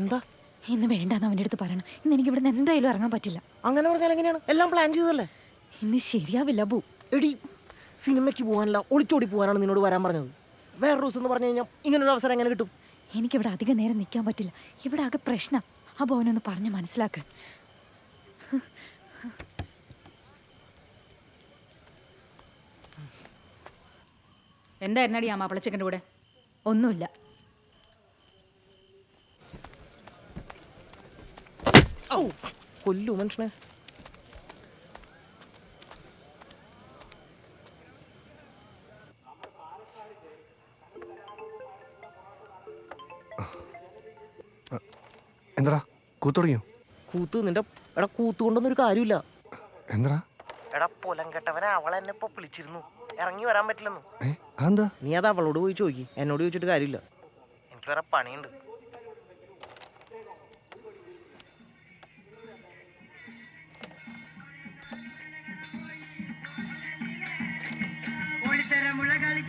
എന്താ? ഇന്ന് വേണ്ടെന്ന് അവന്റെ അടുത്ത് പറയണം. ഇന്ന് എനിക്ക് ഇവിടെ നിന്ന് എന്തായാലും ഇറങ്ങാൻ പറ്റില്ല. അങ്ങനെ പറഞ്ഞാൽ എങ്ങനെയാണ്? എല്ലാം പ്ലാൻ ചെയ്തല്ലേ ഇന്ന് ശരിയാവില്ല ബു എടി സിനിമയ്ക്ക് പോകാനല്ല ഒളിച്ചോടി പോകാനാണ് നിന്നോട് വരാൻ പറഞ്ഞത്. വേറെ ദിവസം എന്ന് പറഞ്ഞു കഴിഞ്ഞാൽ ഇങ്ങനൊരു അവസരം എങ്ങനെ കിട്ടും? എനിക്കിവിടെ അധികം നേരം നിൽക്കാൻ പറ്റില്ല. ഇവിടെ ആകെ പ്രശ്നം. ആ ഭവനൊന്ന് പറഞ്ഞ് മനസ്സിലാക്ക്. എന്തായിരുന്നടി ആ മാപ്പിളച്ചക്കന്റെ കൂടെ? ഒന്നുമില്ല. കൊല്ലു മനുഷ്യനെ എന്താടാ കൂത്തുടങ്ങിയോ കൂത്ത് നിന്റെ എടാ കൂത്ത് കൊണ്ടൊന്നും ഒരു കാര്യമില്ല. എന്താടാ എടാ പൊലം കെട്ടവനെ അവളെ എന്നെ ഇപ്പൊ വിളിച്ചിരുന്നു. ഇറങ്ങി വരാൻ പറ്റില്ലെന്നു. നീ അത് അവളോട് പോയി ചോദിക്കും. എന്നോട് ചോദിച്ചിട്ട് കാര്യമില്ല. എനിക്ക് വേറെ പണിയുണ്ട്.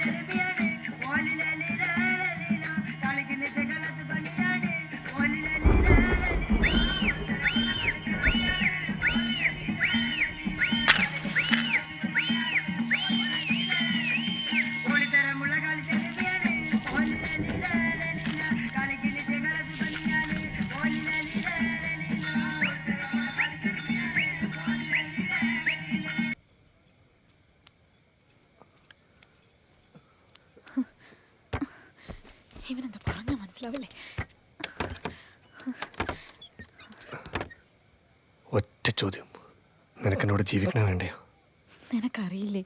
Let it be ഒറ്റ ചോദ്യം. നിനക്കെന്നോട് ജീവിക്കണ വേണ്ടയോ? നിനക്കറിയില്ലേ?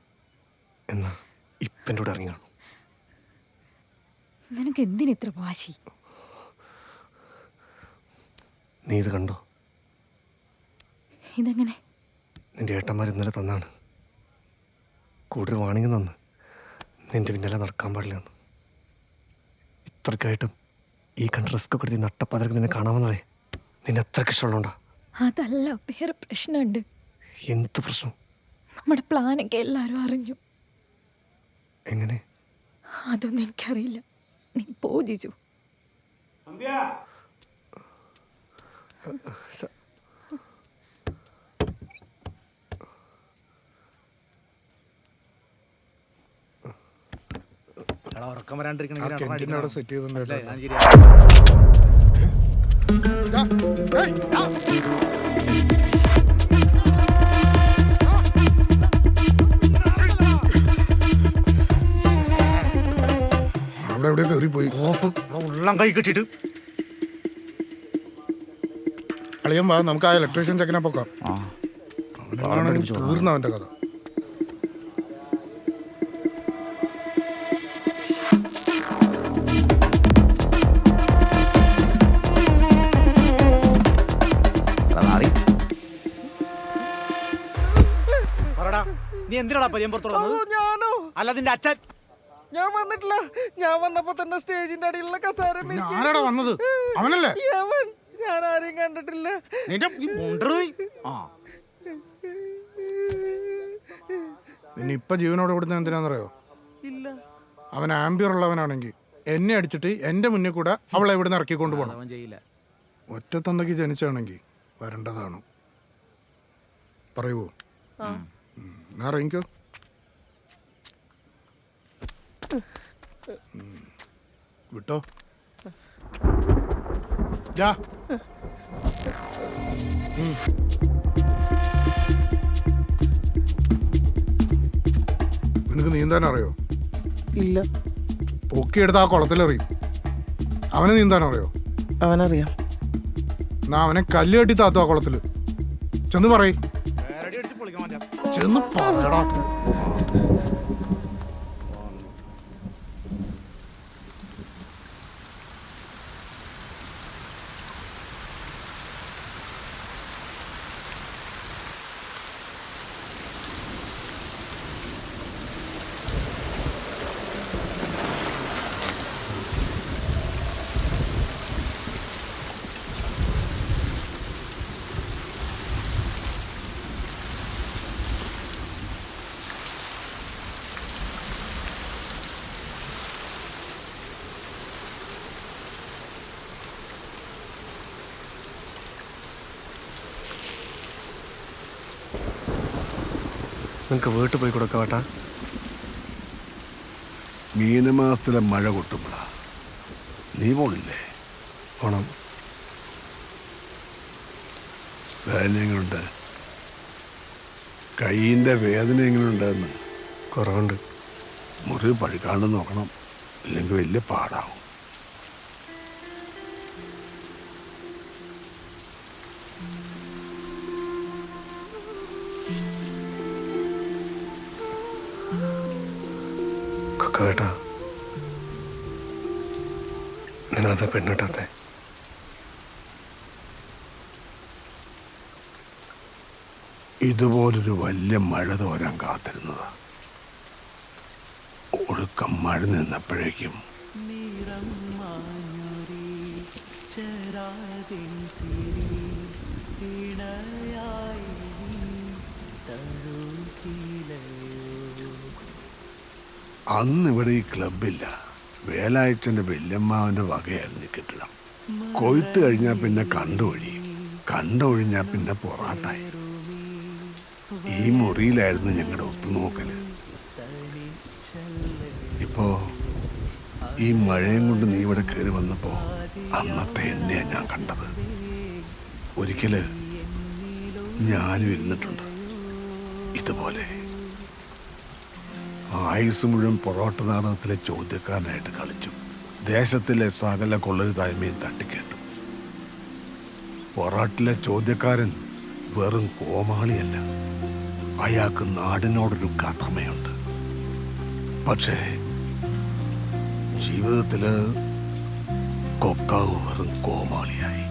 എന്നാ ഇപ്പം എന്റെ കൂടെ ഇറങ്ങി കാണും നിനക്ക് എന്തിനിത്ര വാശി? നീ ഇത് കണ്ടോ? ഇതെങ്ങനെ? നിന്റെ ഏട്ടന്മാർ ഇന്നലെ തന്നാണ്. കൂടുതൽ വാണിങ്ങി തന്ന്. നിന്റെ പിന്നാലെ നടക്കാൻ പാടില്ല എന്ന് ഇത്രയ്ക്കായിട്ടും ഈ കണ്ട റിസ്ക് കൊടുത്ത് നട്ടപ്പാതിരക്ക് നിന്നെ കാണാമെന്നതേ നിന്നെ അത്രയ്ക്ക് ഇഷ്ടമുള്ളതുകൊണ്ടാ. അതല്ല വേറെ പ്രശ്നമുണ്ട്. എന്ത് പ്രശ്നം? നമ്മുടെ പ്ലാനൊക്കെ എല്ലാവരും അറിഞ്ഞു. എങ്ങനെ? അതൊന്നും എനിക്കറിയില്ല. നീ പൂജിച്ചു സ- എടാ ഉറക്കം അവിടെ സെറ്റ് ചെയ്തിട്ടുണ്ട്. അവിടെ എവിടെ ഉള്ളം കൈ കെട്ടിട്ട് അളിയൻ നമുക്ക് ആ ഇലക്ട്രീഷ്യൻ ചെക്കനെ പൊക്കാം. തീർന്നവന്റെ കഥ. എന്തിനാടാ പരിയം വന്നത്? ഞാനോ? അല്ല നിന്റെ അച്ഛൻ. ഞാൻ വന്നിട്ടില്ല. ഞാൻ വന്നപ്പോ തന്നെ സ്റ്റേജിന്റെ അടിയിലുള്ള കസാര ആരാടാ വന്നത്? അവനല്ലേ? ഞാൻ ആരെയും കണ്ടിട്ടില്ല. നിന്റെ. ആ. ഇപ്പൊ ജീവനോട് കൊടുത്ത എന്തിനാന്നറിയോ? ഇല്ല. അവൻ ആംബിയർ ഉള്ളവനാണെങ്കിൽ എന്നെ അടിച്ചിട്ട് എന്റെ മുന്നിൽ കൂടെ അവളെ ഇവിടുന്ന് ഇറക്കി കൊണ്ടുപോകണം. അവൻ ചെയ്യില്ല. ഒറ്റത്തന്തയ്ക്ക് ജനിച്ചാണെങ്കിൽ വരേണ്ടതാണ്. പറയുവോ ഉം. എന്നാ ഇറങ്ങിക്കോ. വിട്ടോ ജാ. നിനക്ക് നീന്താൻ അറിയോ ഇല്ല. പൊക്കിയെടുത്ത് ആ കുളത്തിലെറിയും. അവനെ നീന്താൻ അറിയോ അവനറിയാം. എന്നാ അവനെ കല്ല് കെട്ടി താത്തു ആ കുളത്തിൽ. ചെന്ന് പറയ്. ചെന്ന് പറയടാ. നിനക്ക് വീട്ടിൽ പോയി കൊടുക്കാം ഏട്ടാ മീനമാസത്തിലെ മഴ കൊട്ടുമ്പോഴാ. നീ പോണില്ലേ? പോണം. വേദന എങ്ങനെയുണ്ട് കൈയിന്റെ വേദന എങ്ങനെ എങ്ങനെയുണ്ടെന്ന് കുറവുണ്ട്. മുറിവ് പഴുക്കാണ്ട് നോക്കണം. ഇല്ലെങ്കിൽ വലിയ പാടാവും. കൊക്കേട്ടാ നിങ്ങളത് പെണ്ണിട്ടത്തെ. ഇതുപോലൊരു വലിയ മഴ തോരാൻ കാത്തിരുന്നതാ. ഒടുക്കം മഴ നിന്നപ്പോഴേക്കും അന്ന് ഇവിടെ ഈ ക്ലബില്ല വേലായച്ചന്റെ വല്യമ്മാവന്റെ വകയായിരുന്നു കിട്ടണം കൊയ്ത്ത് കഴിഞ്ഞാൽ പിന്നെ കണ്ടൊഴി കണ്ടൊഴിഞ്ഞാൽ പിന്നെ പൊറാട്ടായി. ഈ മുറിയിലായിരുന്നു ഞങ്ങളുടെ ഒത്തുനോക്കൽ. ഇപ്പോ ഈ മഴയും കൊണ്ട് നീ ഇവിടെ കയറി വന്നപ്പോ അന്നത്തെ എന്നെയാ ഞാൻ കണ്ടത്. ഒരിക്കൽ ഞാനും ഇരുന്നിട്ടുണ്ട്. ഇതുപോലെ. ആയുസ് മുഴുവൻ പൊറോട്ട നാടകത്തിലെ ചോദ്യക്കാരനായിട്ട് കളിച്ചു. ദേശത്തിലെ സകല കൊള്ളരുതായ്മയും തട്ടിക്കേട്ടു. പൊറാട്ടിലെ ചോദ്യക്കാരൻ വെറും കോമാളിയല്ല. അയാൾക്ക് നാടിനോടൊരു കടമയുണ്ട്. പക്ഷേ ജീവിതത്തിൽ കൊക്കാവ് വെറും കോമാളിയായി.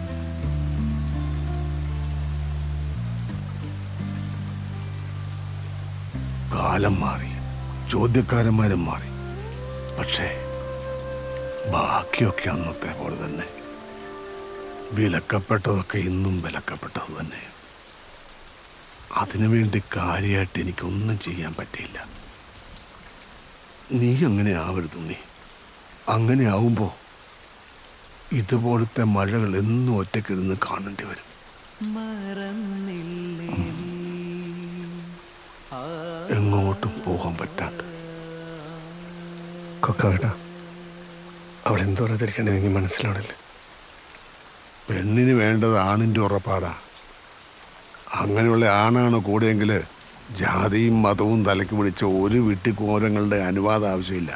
കാലം മാറി. ചോദ്യക്കാരന്മാരും മാറി. പക്ഷേ ബാക്കിയൊക്കെ അന്നത്തെ പോലെ തന്നെ. വിലക്കപ്പെട്ടതൊക്കെ ഇന്നും വിലക്കപ്പെട്ടത് തന്നെ. അതിനുവേണ്ടി കാര്യമായിട്ട് എനിക്കൊന്നും ചെയ്യാൻ പറ്റിയില്ല. നീ അങ്ങനെ ആവരുത് നീ അങ്ങനെ ആവുമ്പോ ഇതുപോലത്തെ മഴകൾ എന്നും ഒറ്റക്കിരുന്ന് കാണേണ്ടി വരും. എങ്ങോട്ടും പോകാൻ പറ്റാണ്ട് കൊക്കാട്ടാ അവൾ എന്തോ എന്തോരാതിരിക്കണേ എനിക്ക് മനസ്സിലാവണില്ല. പെണ്ണിന് വേണ്ടത് ആണിന്റെ ഉറപ്പാടാ. അങ്ങനെയുള്ള ആണാണ് കൂടെയെങ്കിൽ ജാതിയും മതവും തലയ്ക്ക് പിടിച്ച ഒരു വിട്ടിക്കോരങ്ങളുടെ അനുവാദം ആവശ്യമില്ല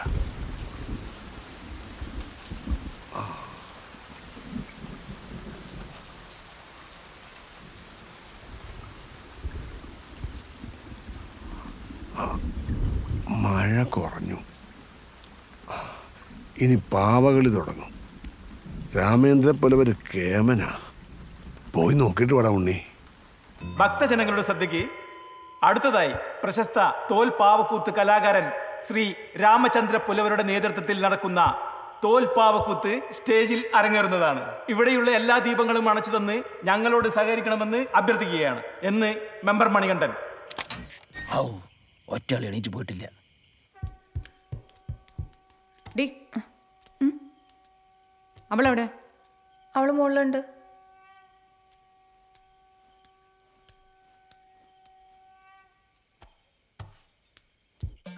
ആ, മഴ കുറഞ്ഞു ഇനി പാവകളി തുടങ്ങും. രാമേന്ദ്ര ഒരു കേമനാ. പോയി നോക്കിയിട്ട് വേടാ ഉണ്ണി. ഭക്തജനങ്ങളുടെ ശ്രദ്ധയ്ക്ക് അടുത്തതായി പ്രശസ്ത തോൽ പാവക്കൂത്ത് കലാകാരൻ ശ്രീ രാമചന്ദ്ര പുലവരുടെ നേതൃത്വത്തിൽ നടക്കുന്ന തോൽ പാവക്കൂത്ത് സ്റ്റേജിൽ അരങ്ങേറുന്നതാണ്. ഇവിടെയുള്ള എല്ലാ ദീപങ്ങളും അണച്ചു തന്ന് ഞങ്ങളോട് സഹകരിക്കണമെന്ന് അഭ്യർത്ഥിക്കുകയാണ് എന്ന് മെമ്പർ മണികണ്ഠൻ. ഔ ഒറ്റയാൾ എണീറ്റ് പോയിട്ടില്ല. ഡി. അവളെവിടെ? അവൾ മുകളിലുണ്ട്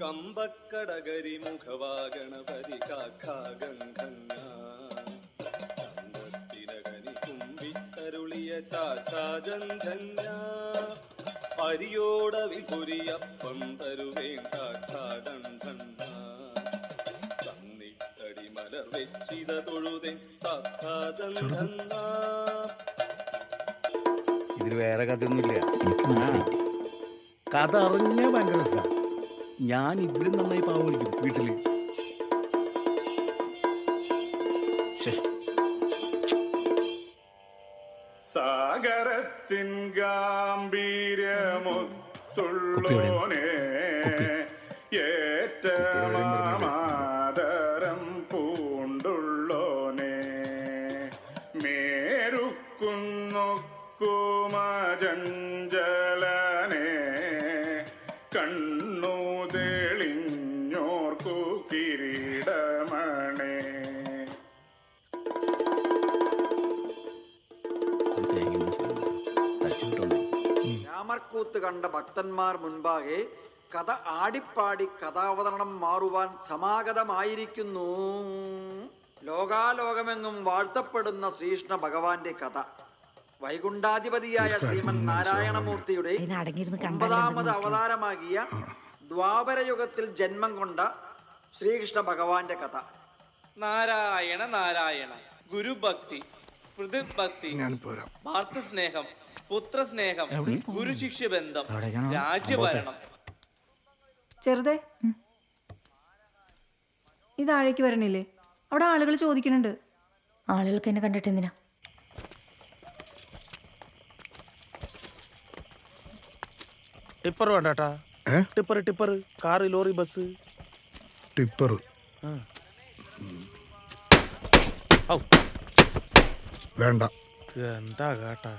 കമ്പക്കടകരി മുഖവാഗണപതി കാഖാഗന്ധന്യത്തിനകനി കുമ്പിത്തരുളിയ ചാചാജന്ധന്യ അരിയോട പൊരിയപ്പം തരുവേ കാഖാഗന്ധന്യ മലർ വെച്ചിത ഇതിൽ വേറെ കഥയൊന്നുമില്ല. എനിക്ക് മനസ്സിലായി. കഥ അറിഞ്ഞ ഭയങ്കര രസമാണ് ഞാൻ ഇതിലും നന്നായി പാവം വിളിക്കും വീട്ടിൽ. സാഗരത്തിൻ ഗാംഭീര്യമൊത്തുള്ളോനെ ഏറ്റമാദരം രാമർകൂത്ത് കണ്ട ഭക്തന്മാർ മുൻപാകെ കഥ ആടിപ്പാടി കഥാവതരണം മാറുവാൻ സമാഗതമായിരിക്കുന്നു. ലോകാലോകമെങ്ങും വാഴ്ത്തപ്പെടുന്ന ശ്രീകൃഷ്ണ ഭഗവാന്റെ കഥ. വൈകുണ്ഠാധിപതിയായ ശ്രീമൻ നാരായണമൂർത്തിയുടെ ഒമ്പതാമത് അവതാരമാകിയ ദ്വാപരയുഗത്തിൽ ജന്മം കൊണ്ട ശ്രീകൃഷ്ണ ഭഗവാന്റെ കഥ. നാരായണ നാരായണ ഗുരുഭക്തി ഭക്തി സ്നേഹം പുത്രസ്നേഹം ഗുരുശിക്ഷ ബന്ധം രാജ്യഭരണം. ചെറുതെ ഇതാഴേക്ക് താഴേക്ക് വരണില്ലേ? അവിടെ ആളുകൾ ചോദിക്കുന്നുണ്ട്. ആളുകൾക്ക് എന്നെ കണ്ടിട്ട് എന്തിനാ? Tipper വേണ്ടാട്ടാ. Tipper tipper car lorry bus. Tipper. വേണ്ട. എന്താ കേട്ടാ?